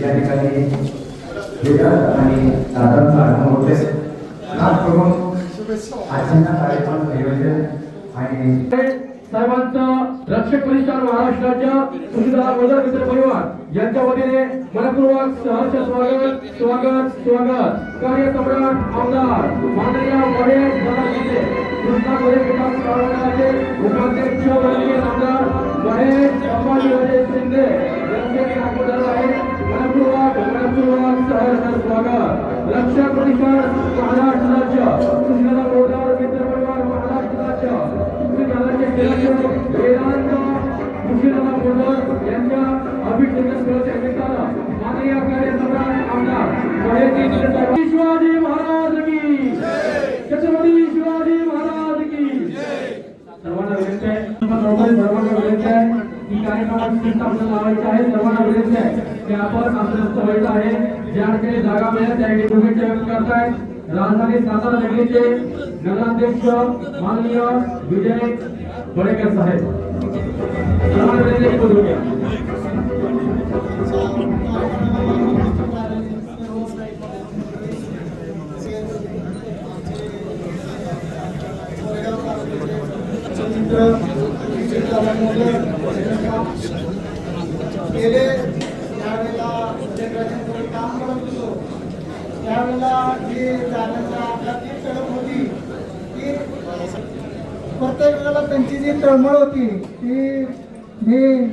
या ठिकाणी आणि दादांचा आजींना कार्यक्रम नियोजन आणि साहेबांचं रक्षक परिष्कार महाराष्ट्राच्या सुशिदा वजर मित्र परिवार यांच्या वतीने मनपूर्वक सहर्ष स्वागत स्वागत स्वागत. कार्य सम्राट आमदार माननीय वडे दादा कृष्णा गोरे विकास उपाध्यक्ष आमदार महेश अंबाजी वजे शिंदे यांचे मनपूर्वक मनपूर्वक सहर्ष स्वागत. रक्षक परिष्कार महाराष्ट्राच्या मुशीदादा यांच्या अभिषेक स्पर्धेच्या निमित्तानं माननीय कार्यसम्राट आमदार शिवाजी महाराज की छत्रपती शिवाजी महाराज की सर्वांना विनंती आहे. सर्वांना विनंती आहे. की कार्यक्रमाची चिंता आपल्याला लावायची आहे. सर्वांना विनंती आहे की आपण आश्रस्त व्हायचं आहे. ज्या ठिकाणी जागा मिळेल त्या ठिकाणी व्यक्त करताय. राजधानी सातारा नगरीचे नगराध्यक्ष माननीय विजय बडेकर साहेब. सर्वांना विनंती आहे की बोलू द्या. गेले त्यावेळेला उद्योगराजांकडे काम करत होतो त्यावेळेला जी जाण्याचा आपला ती तळप होती ती प्रत्येक वेळेला त्यांची जी तळमळ होती ती मी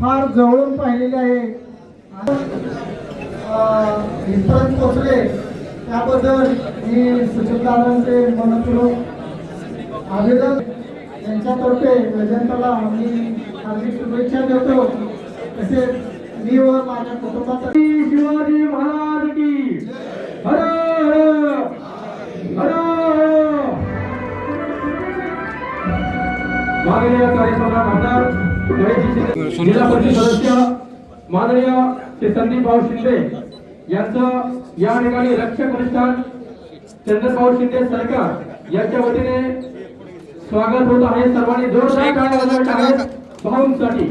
फार जवळून पाहिलेली आहे. आणि, इथपर्यंत पोचले त्याबद्दल मी सुचितदारांचे मनपूर्वक अभिनंदन. यांच्यातर्फे वैजंताला आम्ही हार्दिक शुभेच्छा देतो. तसेच मी व माझ्या कुटुंबासाठी शिवाजी महाराज की हर माननीय महेशजी शिंदे जिल्हा परिषद सदस्य माननीय श्री संदीप भाऊ शिंदे यांचं या ठिकाणी रक्षक प्रतिष्ठान चंद्रभाऊ शिंदे सरकार यांच्या वतीने स्वागत होत आहे. सर्वांनी जोरदार टाळ्या भाऊंसाठी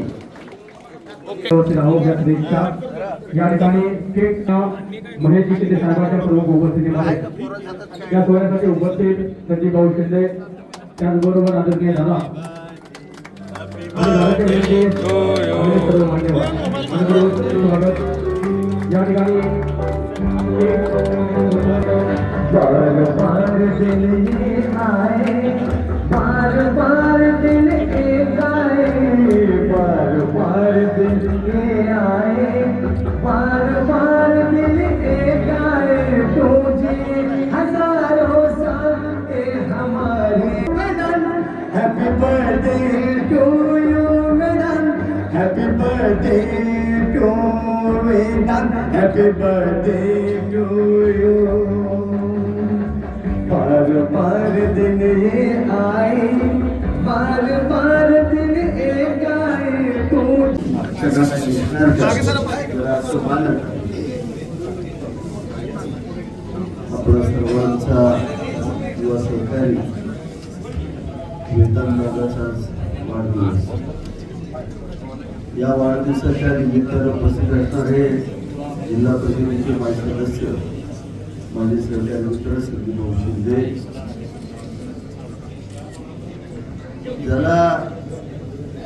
या ठिकाणी थेट महेश शिंदे साहेबांच्या प्रमुख उपस्थितीमध्ये या सोहळ्यासाठी उपस्थित संदीप भाऊ शिंदे त्याचबरोबर आदरणीय दादा या ठिकाणी बार बार दिल ये हैप्पी बर्थडे टू यू बार बार दिन ये आए बार बार दिन एक आए तू आपला सर्वांचा युवा सहकारी वेतन दादाचा वाढदिवस. या वाढदिवसाच्या निमित्तानं उपस्थित असणारे जिल्हा परिषदेचे माजी सदस्य माजी सहकारी डॉक्टर संदीप शिंदे. ज्याला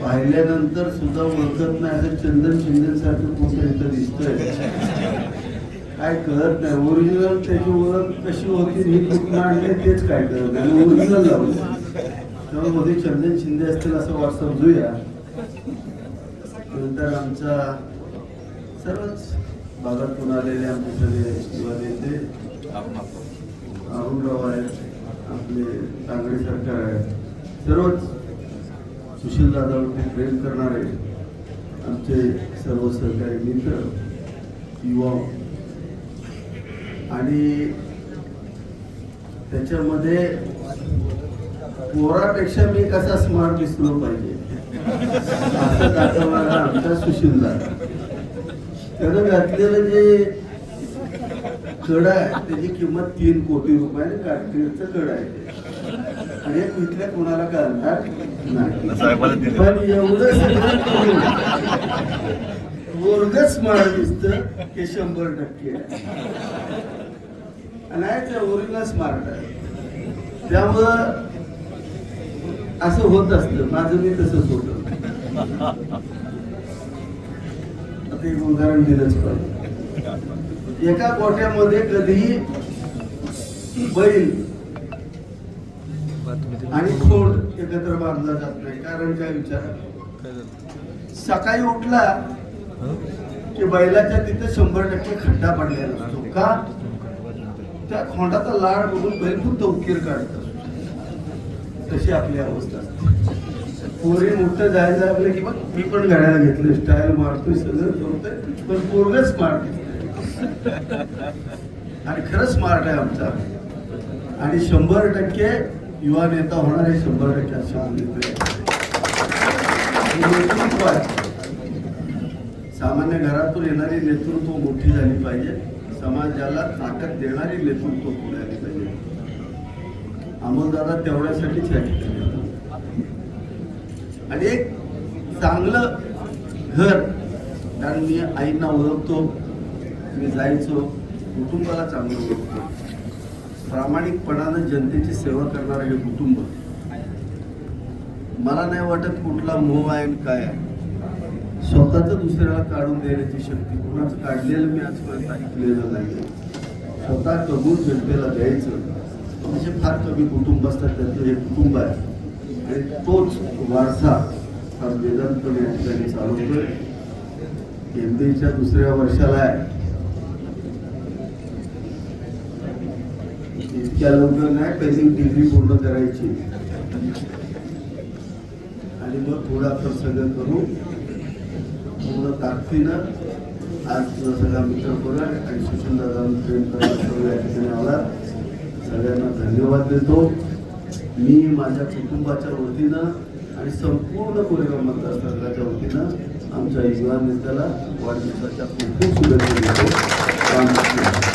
पाहिल्यानंतर सुद्धा ओळखत नाही असं चंदन शिंदे सारखं कुठे इथं दिसतंय. काय कळत नाही. ओरिजिनल त्याची ओळख कशी होती ही कुठून आणले तेच काय कळत नाही. ओरिजिनल लावलं त्यामुळे मध्ये चंदन शिंदे असतील असं वाट समजूया नंतर आमचा सर्वच भागातून आलेले आमचे सगळे युवा अरुणराव आहेत आपले तांगडे सरकार आहेत. सर्वच सुशील दादावरती प्रेम करणारे आमचे सर्व सहकारी मित्र युवा. आणि त्याच्यामध्ये पोरापेक्षा मी कसा स्मार्ट दिसलो पाहिजे? असं दाखवणारा आमचा दादा. त्यानं घातलेलं जे कड आहे त्याची किंमत तीन कोटी रुपयाने काश्मीरचं कड आहे. आणि एक इथल्या कोणाला कळणार नाही. पण एवढं सगळं करून वर्ग स्मार्ट दिसत हे शंभर टक्के आहे. ओरिजिनल स्मार्ट आहे. त्यामुळं असं होत असतं. माझं मी तसंच होत. ते एक उदाहरण दिलंच पाहिजे. एका गोट्यामध्ये कधीही बैल आणि खोड एकत्र बांधला जात नाही. कारण काय विचार? सकाळी उठला की बैलाच्या तिथे शंभर टक्के खड्डा पडलेला असतो. का? त्या खोंडाचा लाड बघून बैल खूप उकीर काढत तशी आपली अवस्था असते. पोरी मोठं जायला लागलं की मग मी पण घड्याला घेतलं. स्टाईल मारतोय सगळं करतोय पण पोरग स्मार्ट आणि खरंच स्मार्ट आहे आमचा. आणि शंभर टक्के युवा नेता होणार हे शंभर टक्के असं नेतृत्व आहे. सामान्य घरातून येणारी नेतृत्व मोठी झाली पाहिजे. समाजाला ताकद देणारी नेतृत्व पुढे आली पाहिजे. अमोलदादा तेवढ्यासाठीच या ठिकाणी आणि एक चांगलं घर कारण मी आईंना ओळखतो मी जायचो कुटुंबाला चांगलं ओळखतो. प्रामाणिकपणानं जनतेची सेवा करणारं हे कुटुंब. मला नाही वाटत कुठला मोह आहे आणि काय आहे. स्वतःच दुसऱ्याला काढून देण्याची शक्ती कुणाचं काढलेलं मी आजपर्यंत ऐकलेलं नाही स्वतः कबूल जनतेला द्यायचं. असे फार कमी कुटुंब असतात त्यातलं हे कुटुंब आहे. आणि तोच वारसा हा वेदांतपणे या ठिकाणी चालवतोय. एम बीच्या दुसऱ्या वर्षाला आहे. इतक्या लवकर नाही पहिली डिग्री पूर्ण करायची. आणि मग थोडा प्रसंग करू. पूर्ण ताकदीनं आज सगळा मित्र परिवार आणि सुशील दादा प्रेम करायला सर्व या ठिकाणी आला सगळ्यांना धन्यवाद देतो. मी माझ्या कुटुंबाच्या वतीनं आणि संपूर्ण कोरेगाव मतदारसंघाच्या वतीनं आमच्या युवा नेत्याला वाढदिवसाच्या खूप खूप शुभेच्छा देतो.